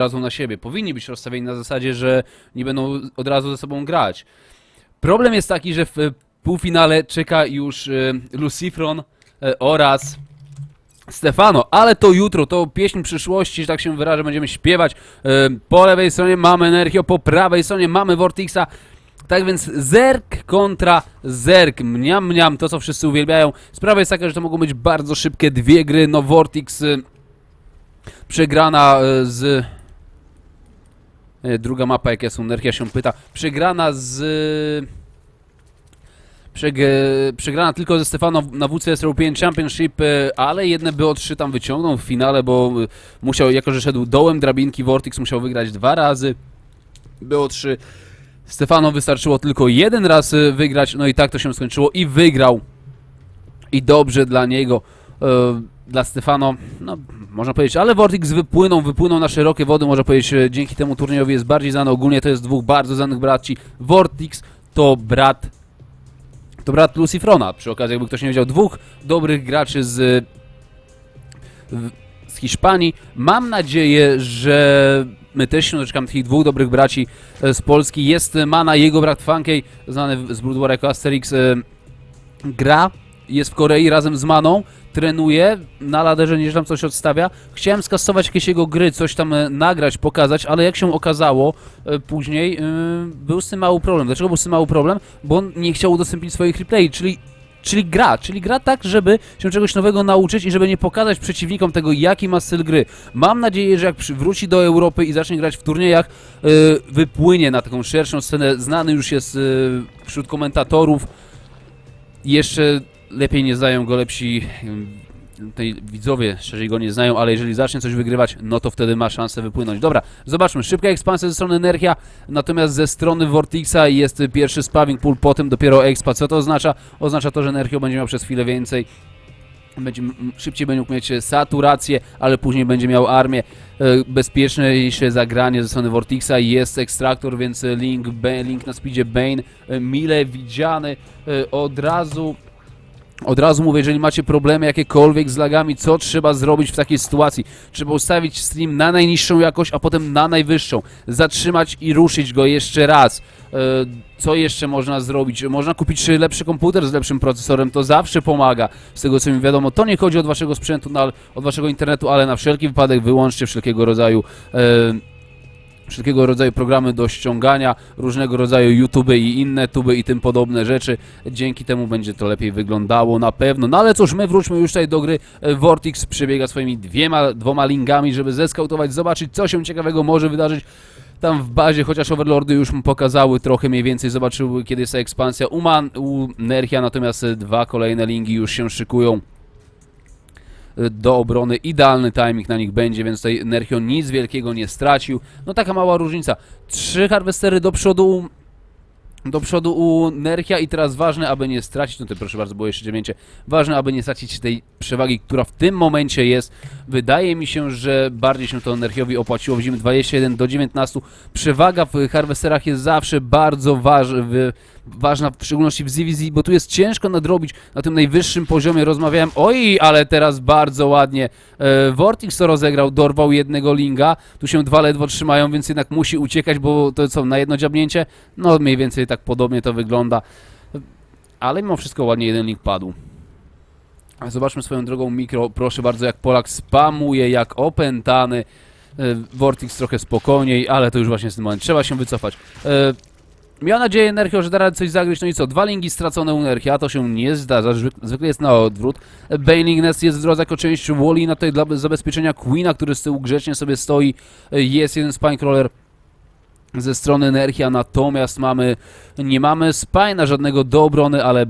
razu na siebie. Powinni być rozstawieni na zasadzie, że nie będą od razu ze sobą grać. Problem jest taki, że w półfinale czeka już e, Lucifron e, oraz Stefano, ale to jutro, to pieśń przyszłości, że tak się wyrażę, będziemy śpiewać. E, Po lewej stronie mamy Energio, po prawej stronie mamy Vortixa. Tak więc zerk kontra zerk, mniam mniam, to co wszyscy uwielbiają. Sprawa jest taka, że to mogą być bardzo szybkie dwie gry, no Vortix y, przegrana y, z... y, Druga mapa, jak jest Nerchia się pyta. Przegrana z... Przeg... Przegrana tylko ze Stefano na WCS European Championship, ale jedne BO3 tam wyciągnął w finale, bo musiał, jako że szedł dołem drabinki, Vortix musiał wygrać dwa razy. BO3 Stefano wystarczyło tylko jeden raz wygrać, no i tak to się skończyło i wygrał. I dobrze dla niego, e, dla Stefano, no można powiedzieć, ale Vortix wypłynął, wypłynął na szerokie wody, można powiedzieć, dzięki temu turniejowi jest bardziej znany, ogólnie to jest dwóch bardzo znanych braci. Vortix to brat, to brat Lucifrona, przy okazji jakby ktoś nie wiedział, dwóch dobrych graczy z z Hiszpanii. Mam nadzieję, że my też się doczekamy takich dwóch dobrych braci e, z Polski. Jest Mana, jego brat Funkey, znany z Brood War jako Asterix, e, gra, jest w Korei razem z Maną, trenuje, na laderze nie tam coś odstawia. Chciałem skastować jakieś jego gry, coś tam e, nagrać, pokazać, ale jak się okazało e, później, e, był z tym mały problem. Dlaczego był z tym mały problem? Bo on nie chciał udostępnić swoich replay, czyli Czyli gra, czyli gra tak, żeby się czegoś nowego nauczyć i żeby nie pokazać przeciwnikom tego, jaki ma styl gry. Mam nadzieję, że jak wróci do Europy i zacznie grać w turniejach, wypłynie na taką szerszą scenę. Znany już jest wśród komentatorów. Jeszcze lepiej nie znają go lepsi yy, tej widzowie, szerzej go nie znają, ale jeżeli zacznie coś wygrywać, no to wtedy ma szansę wypłynąć. Dobra, zobaczmy. Szybka ekspansja ze strony Energia, natomiast ze strony Vortixa jest pierwszy spawing pool, potem dopiero expa. Co to oznacza? Oznacza to, że Energio będzie miał przez chwilę więcej będzie szybciej będzie mógł mieć saturację, ale później będzie miał armię. E, Bezpieczniejsze zagranie ze strony Vortixa jest ekstraktor, więc link, link na speedzie Bane e, mile widziany e, od razu. Od razu mówię, jeżeli macie problemy jakiekolwiek z lagami, co trzeba zrobić w takiej sytuacji? Trzeba ustawić stream na najniższą jakość, a potem na najwyższą. Zatrzymać i ruszyć go jeszcze raz. E, Co jeszcze można zrobić? Można kupić lepszy komputer z lepszym procesorem, to zawsze pomaga. Z tego co mi wiadomo, to nie chodzi od waszego sprzętu, na- od waszego internetu, ale na wszelki wypadek wyłączcie wszelkiego rodzaju e, wszelkiego rodzaju programy do ściągania, różnego rodzaju YouTube i inne tuby i tym podobne rzeczy. Dzięki temu będzie to lepiej wyglądało na pewno. No ale cóż, my wróćmy już tutaj do gry. Vortix przebiega swoimi dwiema, dwoma lingami, żeby zeskautować, zobaczyć co się ciekawego może wydarzyć tam w bazie, chociaż Overlordy już mu pokazały trochę mniej więcej, zobaczyły kiedy jest ta ekspansja u, Man, u Nerchia, natomiast dwa kolejne lingi już się szykują do obrony. Idealny timing na nich będzie, więc tutaj Nerchio nic wielkiego nie stracił. No taka mała różnica. Trzy harwestery do przodu do przodu u Nerchia i teraz ważne, aby nie stracić, no to proszę bardzo, było jeszcze dziewięcie, ważne, aby nie stracić tej przewagi, która w tym momencie jest. Wydaje mi się, że bardziej się to Nerchiowi opłaciło. Widzimy 21 do 19. Przewaga w harwesterach jest zawsze bardzo waż, w, ważna, w szczególności w ZVZ, bo tu jest ciężko nadrobić na tym najwyższym poziomie. Rozmawiałem, oj, ale teraz bardzo ładnie. E, Vortix to rozegrał, dorwał jednego linga, tu się dwa ledwo trzymają, więc jednak musi uciekać, bo to co, na jedno dziabnięcie? No mniej więcej tak podobnie to wygląda. Ale mimo wszystko ładnie jeden link padł. Zobaczmy swoją drogą mikro, proszę bardzo, jak Polak spamuje, jak opętany. E, Vortix trochę spokojniej, ale to już właśnie jest ten moment. Trzeba się wycofać. Miał nadzieję Nerchio, że da radę coś zagryźć, no i co? Dwa linki stracone u Nerchia, to się nie zdarza, zwyk- zwykle jest na odwrót. Baneling Nest jest w drodze jako część Wallina, tutaj dla zabezpieczenia Queena, który z tyłu grzecznie sobie stoi. Jest jeden Spinecrawler ze strony Nerchia, natomiast mamy, nie mamy Spina żadnego do obrony, ale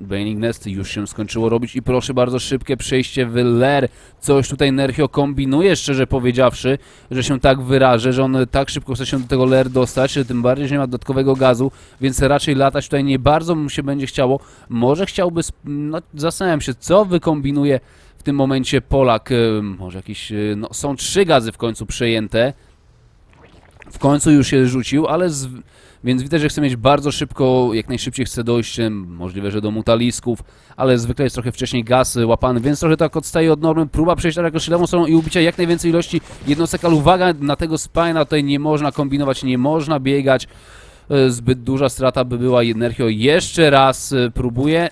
Baning Nest już się skończyło robić i proszę bardzo szybkie przejście w Ler. Coś tutaj Nerchio kombinuje, szczerze powiedziawszy, że się tak wyrażę, że on tak szybko chce się do tego Ler dostać, tym bardziej, że nie ma dodatkowego gazu, więc raczej latać tutaj nie bardzo mu się będzie chciało. Może chciałby, no zastanawiam się, co wykombinuje w tym momencie Polak. Ym, Może jakieś, y, no są trzy gazy w końcu przejęte. w końcu już się rzucił, ale z... więc widać, że chce mieć bardzo szybko, jak najszybciej chce dojść, możliwe, że do mutalisków, ale zwykle jest trochę wcześniej gaz łapany, więc trochę tak odstaje od normy. Próba przejścia jako lewą stroną i ubicia jak najwięcej ilości jednostek, ale uwaga, na tego spina tutaj nie można kombinować, nie można biegać. E, Zbyt duża strata by była Nerchio jeszcze raz e, próbuje.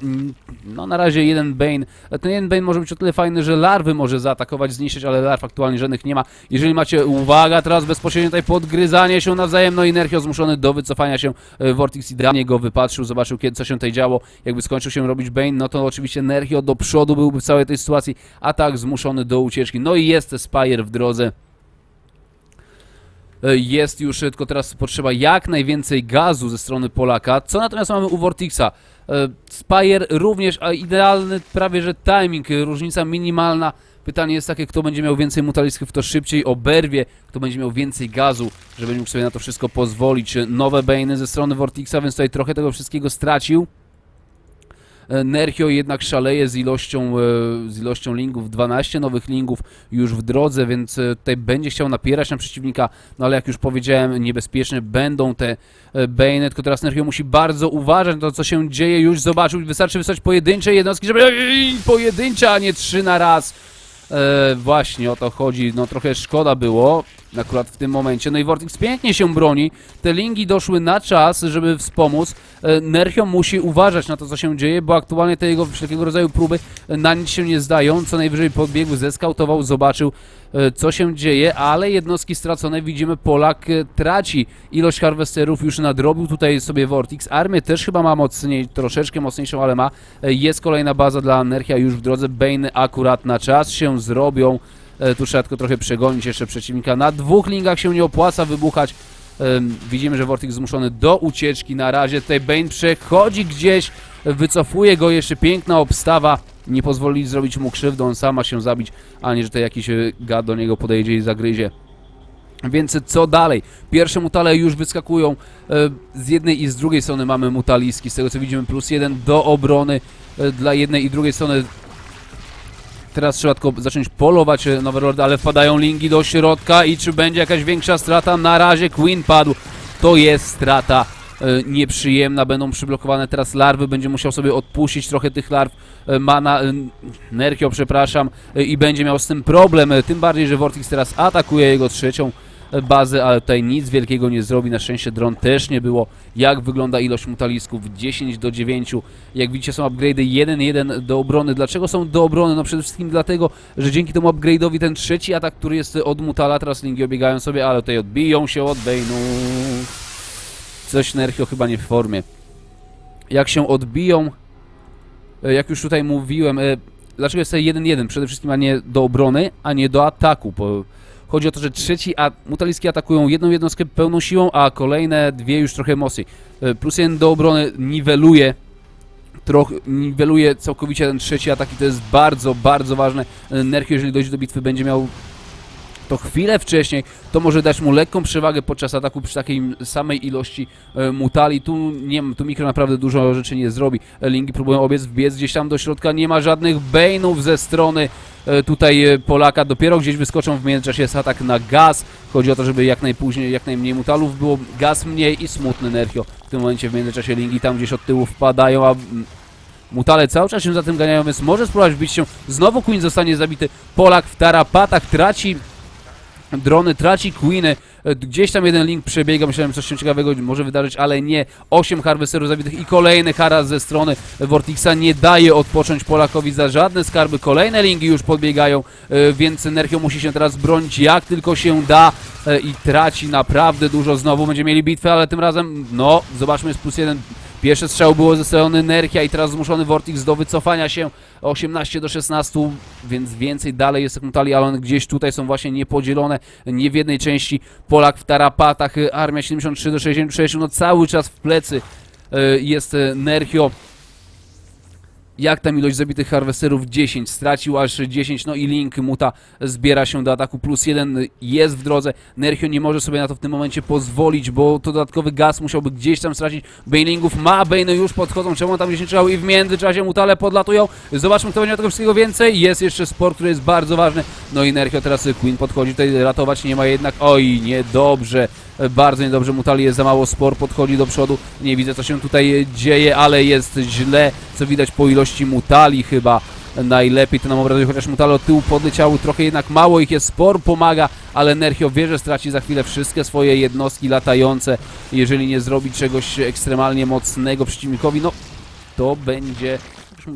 No na razie jeden Bane. E, Ten jeden Bane może być o tyle fajny, że larwy może zaatakować, zniszczyć, ale larw aktualnie żadnych nie ma. Jeżeli macie, uwaga, teraz bezpośrednio tutaj podgryzanie się nawzajem, no i Nerchio zmuszony do wycofania się. Vortix idealnie go wypatrzył, zobaczył kiedy, co się tutaj działo. Jakby skończył się robić Bane, no to oczywiście Nerchio do przodu byłby w całej tej sytuacji, a tak zmuszony do ucieczki. No i jest Spire w drodze. E, jest już, e, tylko teraz potrzeba jak najwięcej gazu ze strony Polaka. Co natomiast mamy u Vortixa? E, Spire również, a idealny prawie że timing, różnica minimalna. Pytanie jest takie, kto będzie miał więcej mutalistów, kto szybciej oberwie, kto będzie miał więcej gazu, żeby mógł sobie na to wszystko pozwolić. Nowe Bane'y ze strony Vortixa, więc tutaj trochę tego wszystkiego stracił. E, Nerchio jednak szaleje z ilością, e, z ilością lingów, 12 nowych lingów już w drodze, więc e, tutaj będzie chciał napierać na przeciwnika, no ale jak już powiedziałem, niebezpieczne będą te Bane, tylko teraz Nerchio musi bardzo uważać na to, co się dzieje, już zobaczył, wystarczy wysłać pojedyncze jednostki, żeby pojedyncze, a nie trzy na raz. E, właśnie o to chodzi, no trochę szkoda było akurat w tym momencie. No i Vortex pięknie się broni, te lingi doszły na czas, żeby wspomóc. E, Nerchio musi uważać na to, co się dzieje, bo aktualnie te jego wszelkiego rodzaju próby e, na nic się nie zdają. Co najwyżej podbiegł, zeskautował, zobaczył, e, co się dzieje, ale jednostki stracone widzimy, Polak traci ilość harwesterów, już nadrobił tutaj sobie Vortex. Armię też chyba ma mocniej, troszeczkę mocniejszą, ale ma. Jest kolejna baza dla Nerchia już w drodze. Bane akurat na czas się zrobią. E, Tu trzeba tylko trochę przegonić jeszcze przeciwnika. Na dwóch lingach się nie opłaca wybuchać. Widzimy, że Vortex zmuszony do ucieczki na razie. Tutaj Bane przechodzi gdzieś, wycofuje go jeszcze piękna obstawa. Nie pozwoli zrobić mu krzywdy, on sama się zabić, a nie, że tutaj jakiś e, gad do niego podejdzie i zagryzie. Więc co dalej? Pierwsze mutale już wyskakują. E, Z jednej i z drugiej strony mamy mutaliski. Z tego co widzimy, plus jeden do obrony dla jednej i drugiej strony. Teraz trzeba tylko zacząć polować e, nowe lordy, ale wpadają lingi do środka i czy będzie jakaś większa strata? Na razie Queen padł. To jest strata e, nieprzyjemna, będą przyblokowane teraz larwy, będzie musiał sobie odpuścić trochę tych larw, e, mana, Nerkio, przepraszam, i będzie miał z tym problem, tym bardziej, że Vortex teraz atakuje jego trzecią bazę, ale tutaj nic wielkiego nie zrobi, na szczęście dron też nie było. Jak wygląda ilość mutalisków? 10 do 9, jak widzicie są upgrade'y 1-1 do obrony. Dlaczego są do obrony? No przede wszystkim dlatego, że dzięki temu upgrade'owi ten trzeci atak, który jest od mutala, teraz lingi obiegają sobie, ale tutaj odbiją się od Bane'u. Coś Nerchio chyba nie w formie. Jak się odbiją, e, jak już tutaj mówiłem, e, dlaczego jest to 1-1? Przede wszystkim, a nie do obrony, a nie do ataku. Bo chodzi o to, że trzeci, a mutaliski atakują jedną jednostkę pełną siłą, a kolejne dwie już trochę mocniej. E, Plus jeden do obrony niweluje trochę niweluje całkowicie ten trzeci atak i to jest bardzo, bardzo ważne. E, Nerchio, jeżeli dojdzie do bitwy, będzie miał to chwilę wcześniej, to może dać mu lekką przewagę podczas ataku przy takiej samej ilości e, mutali. Tu nie tu mikro naprawdę dużo rzeczy nie zrobi. Linki próbują obiec, wbiec gdzieś tam do środka, nie ma żadnych bane'ów ze strony e, tutaj e, Polaka. Dopiero gdzieś wyskoczą w międzyczasie jest atak na gaz. Chodzi o to, żeby jak najpóźniej, jak najmniej mutalów było, gaz mniej i smutny Nerchio. W tym momencie w międzyczasie linki tam gdzieś od tyłu wpadają, a mm, Mutale cały czas się za tym ganiają, więc może spróbować wbić się. Znowu Queen zostanie zabity. Polak w tarapatach traci drony, traci Queeny. E, Gdzieś tam jeden link przebiega, myślałem, coś się ciekawego może wydarzyć, ale nie. 8 harwesterów zabitych i kolejny haras ze strony Vortixa nie daje odpocząć Polakowi za żadne skarby. Kolejne linki już podbiegają, e, więc Nerchio musi się teraz bronić jak tylko się da e, i traci naprawdę dużo. Znowu będzie mieli bitwę, ale tym razem, no, zobaczmy, jest plus jeden. Pierwsze strzał było ze strony Nerchia i teraz zmuszony Vortix do wycofania się 18 do 16, więc więcej dalej jest Mutali, ale one gdzieś tutaj są właśnie niepodzielone, nie w jednej części. Polak w tarapatach, y, armia 73 do 66, no cały czas w plecy y, jest y, Nerchio. Jak tam ilość zabitych harwesterów? 10. Stracił aż 10. No i Link Muta zbiera się do ataku. Plus 1 jest w drodze. Nerchio nie może sobie na to w tym momencie pozwolić, bo to dodatkowy gaz musiałby gdzieś tam stracić. Banelingów ma. Bane już podchodzą. Czemu tam gdzieś nie trzymał? I w międzyczasie Mutale podlatują. Zobaczmy, kto będzie tego wszystkiego więcej. Jest jeszcze sport, który jest bardzo ważny. No i Nerchio teraz Queen podchodzi tutaj ratować. Nie ma jednak. Oj, niedobrze. Bardzo niedobrze, Mutali jest za mało, Spor podchodzi do przodu, nie widzę co się tutaj dzieje, ale jest źle, co widać po ilości Mutali chyba najlepiej. To nam obrazuje, chociaż Mutale od tyłu podleciały, trochę jednak mało ich jest, Spor pomaga, ale Nerchio wie, że straci za chwilę wszystkie swoje jednostki latające, jeżeli nie zrobi czegoś ekstremalnie mocnego przeciwnikowi, no to będzie,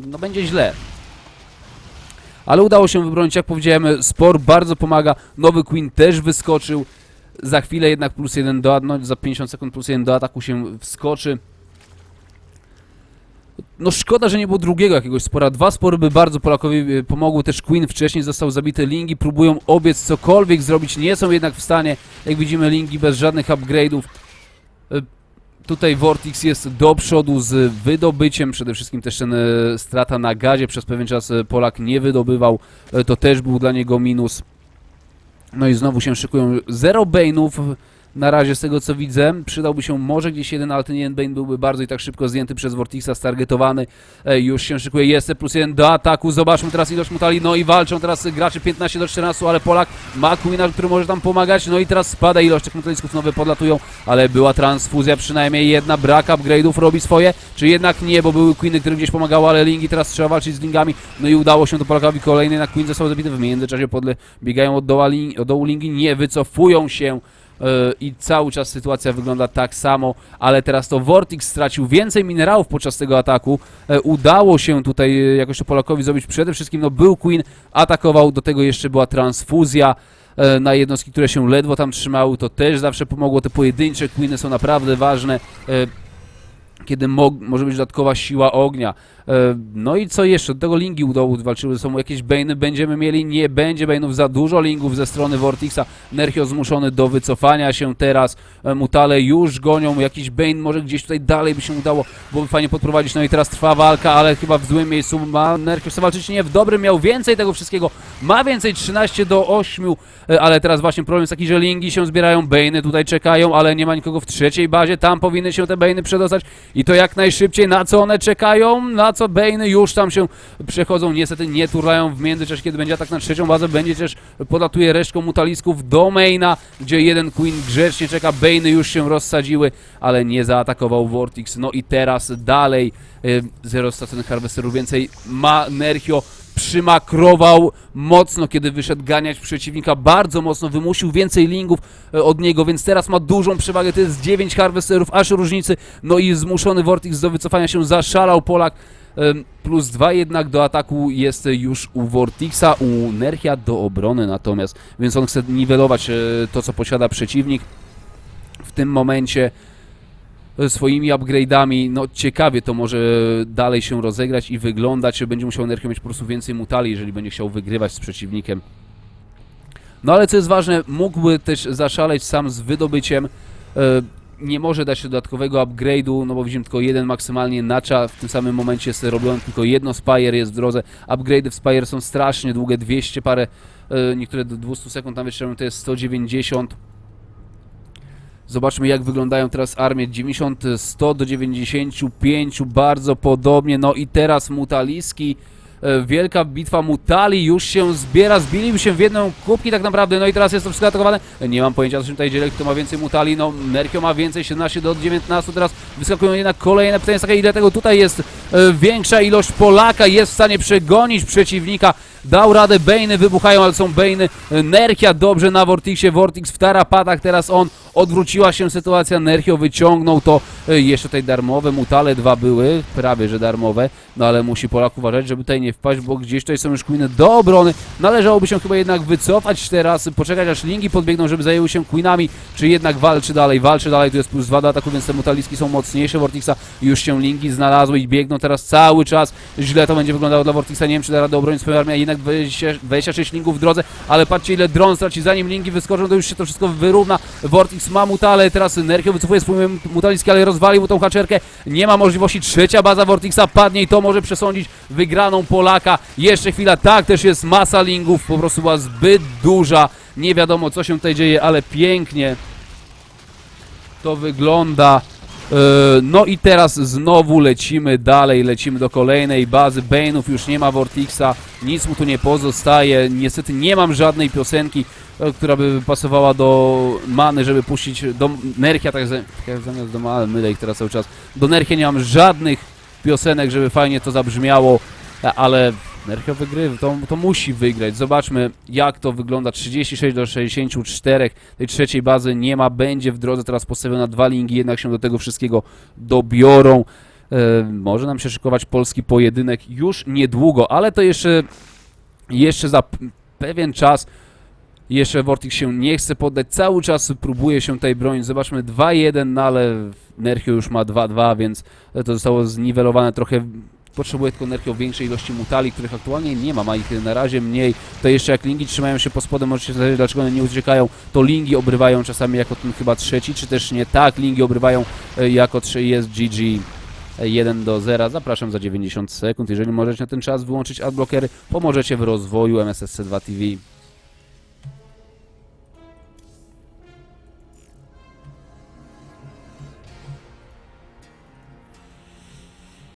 no będzie źle. Ale udało się wybronić, jak powiedziałem, Spor bardzo pomaga, nowy Queen też wyskoczył, za chwilę jednak plus jeden do, no za 50 sekund plus jeden do ataku się wskoczy. No szkoda, że nie było drugiego jakiegoś spora. Dwa spory by bardzo Polakowi e, pomogły. Też Queen wcześniej został zabity. Lingi próbują obiec cokolwiek zrobić. Nie są jednak w stanie. Jak widzimy, Lingi bez żadnych upgrade'ów. E, Tutaj Vortix jest do przodu z wydobyciem. Przede wszystkim też ten e, strata na gazie. Przez pewien czas Polak nie wydobywał. To też był dla niego minus. No i znowu się szykują zero Bane'ów. Na razie z tego co widzę, przydałby się może gdzieś jeden, ale ten jeden Bane byłby bardzo i tak szybko zdjęty przez Vortixa, stargetowany. E, już się szykuje, jest te plus jeden do ataku. Zobaczmy teraz ilość mutali, no i walczą teraz gracze 15 do 14, ale Polak ma Queena, który może tam pomagać. No i teraz spada ilość tych mutalisków, nowe podlatują, ale była transfuzja, przynajmniej jedna, brak upgrade'ów robi swoje, czy jednak nie, bo były Queeny, które gdzieś pomagały, ale Lingi teraz trzeba walczyć z Lingami. No i udało się to Polakowi kolejny, na Queen został zabity, w międzyczasie podle biegają od, od dołu Lingi, nie wycofują się. Yy, i cały czas sytuacja wygląda tak samo, ale teraz to Vortix stracił więcej minerałów podczas tego ataku. E, Udało się tutaj e, jakoś to Polakowi zrobić. Przede wszystkim no, był Queen, atakował, do tego jeszcze była transfuzja e, na jednostki, które się ledwo tam trzymały. To też zawsze pomogło. Te pojedyncze Queeny są naprawdę ważne. Kiedy mo może być dodatkowa siła ognia. E, No i co jeszcze? Do tego lingi udało walczyły ze sobą. Jakieś Bane'y będziemy mieli? Nie będzie Bane'ów. Za dużo lingów ze strony Vortixa. Nerchio zmuszony do wycofania się teraz. E, Mutale już gonią. Jakiś Bane może gdzieś tutaj dalej by się udało, byłoby fajnie podprowadzić. No i teraz trwa walka, ale chyba w złym miejscu ma Nerchio chce walczyć. Nie, w dobrym miał więcej tego wszystkiego. Ma więcej 13 do 8, e, ale teraz właśnie problem jest taki, że lingi się zbierają. Bane'y tutaj czekają, ale nie ma nikogo w trzeciej bazie. Tam powinny się te Bane'y przedostać. I to jak najszybciej. Na co one czekają? Na co Bane'y już tam się przechodzą. Niestety nie turlają w międzyczasie, kiedy będzie atak na trzecią bazę. Będzie też podatuje resztką mutalisków do maina, gdzie jeden Queen grzecznie czeka. Bane'y już się rozsadziły, ale nie zaatakował Vortix. No i teraz dalej y, zero straconych harvesterów więcej ma Nerchio. Przymakrował mocno, kiedy wyszedł ganiać przeciwnika, bardzo mocno, wymusił więcej lingów e, od niego, więc teraz ma dużą przewagę, to jest 9 harvesterów, aż różnicy, no i zmuszony Vortix do wycofania się, zaszalał Polak, plus 2 jednak do ataku jest już u Vortixa, u Nerchia do obrony natomiast, więc on chce niwelować e, to, co posiada przeciwnik. W tym momencie swoimi upgrade'ami, no ciekawie to może dalej się rozegrać i wyglądać, będzie musiał Nerchio mieć po prostu więcej mutali, jeżeli będzie chciał wygrywać z przeciwnikiem. No ale co jest ważne, mógłby też zaszaleć sam z wydobyciem, e, nie może dać dodatkowego upgrade'u, no bo widzimy tylko jeden maksymalnie nacha, w tym samym momencie jest robione tylko jedno Spire jest w drodze, upgrade'y w Spire są strasznie długie, 200 parę, e, niektóre do 200 sekund nawet to jest 190. Zobaczmy jak wyglądają teraz armie, 90, 100 do 95, bardzo podobnie, no i teraz Mutaliski, e, wielka bitwa. Mutali już się zbiera, zbiliby się w jedną kubki tak naprawdę, no i teraz jest to wszystko atakowane, nie mam pojęcia co się tutaj dzieje, kto ma więcej Mutali, no Nerkio ma więcej, 17 do 19, teraz wyskakują jednak kolejne pytanie jest takie, ile tego tutaj jest e, większa ilość Polaka, jest w stanie przegonić przeciwnika, dał radę, Bejny. Wybuchają, ale są Bejny, e, Nerkia dobrze na Vortixie, Vortix w tarapatach, teraz on, odwróciła się sytuacja, Nerchio wyciągnął to, e, jeszcze tutaj darmowe, Mutale dwa były, prawie że darmowe, no ale musi Polak uważać, żeby tutaj nie wpaść, bo gdzieś tutaj są już Queeny do obrony. Należałoby się chyba jednak wycofać teraz, poczekać aż lingi podbiegną, żeby zajęły się Queenami, czy jednak walczy dalej, walczy dalej, tu jest plus 2 do ataku, więc te mutaliski są mocniejsze Vortixa, już się lingi znalazły i biegną teraz cały czas. Źle to będzie wyglądało dla Vortixa, nie wiem czy da radę obronić swoją armię, a jednak 20, 26 lingów w drodze, ale patrzcie ile dron straci, zanim lingi wyskoczą, to już się to wszystko wyrówna. Vortix ma mutale, teraz Nerchio wycofuje swój mutaliski, ale rozwalił mu tą haczerkę, nie ma możliwości, trzecia baza Vortixa padnie i to może przesądzić wygraną Polaka. Jeszcze chwila, tak, też jest masa lingów, po prostu była zbyt duża. Nie wiadomo co się tutaj dzieje, ale pięknie to wygląda. E, No i teraz znowu lecimy dalej, lecimy do kolejnej bazy. Bane'ów już nie ma Vortixa, nic mu tu nie pozostaje. Niestety nie mam żadnej piosenki, e, która by pasowała do Many, żeby puścić do Nerchia, tak, tak zamiast do Many, mylę ich teraz cały czas. Do Nerchia nie mam żadnych piosenek, żeby fajnie to zabrzmiało, e, ale Nerchio wygrywa, to, to musi wygrać. Zobaczmy jak to wygląda. 36 do 64 tej trzeciej bazy nie ma, będzie w drodze teraz postawiona dwa linki, jednak się do tego wszystkiego dobiorą. E, może nam się szykować polski pojedynek już niedługo, ale to jeszcze, jeszcze za pewien czas. Jeszcze Vortix się nie chce poddać, cały czas próbuje się tej bronić. Zobaczmy 2-1, no ale Nerchio już ma 2-2, więc to zostało zniwelowane trochę. Potrzebuje tylko Nerchio większej ilości mutali, których aktualnie nie ma, ma ich na razie mniej. To jeszcze jak lingi trzymają się pod spodem, możecie zastanawiać, dlaczego one nie uciekają. To lingi obrywają czasami jako ten chyba trzeci, czy też nie. Tak, lingi obrywają e, jako trzy jest GG. 1 do 0. Zapraszam za 90 sekund. Jeżeli możecie na ten czas wyłączyć adblockery, pomożecie w rozwoju MSSC2 TV.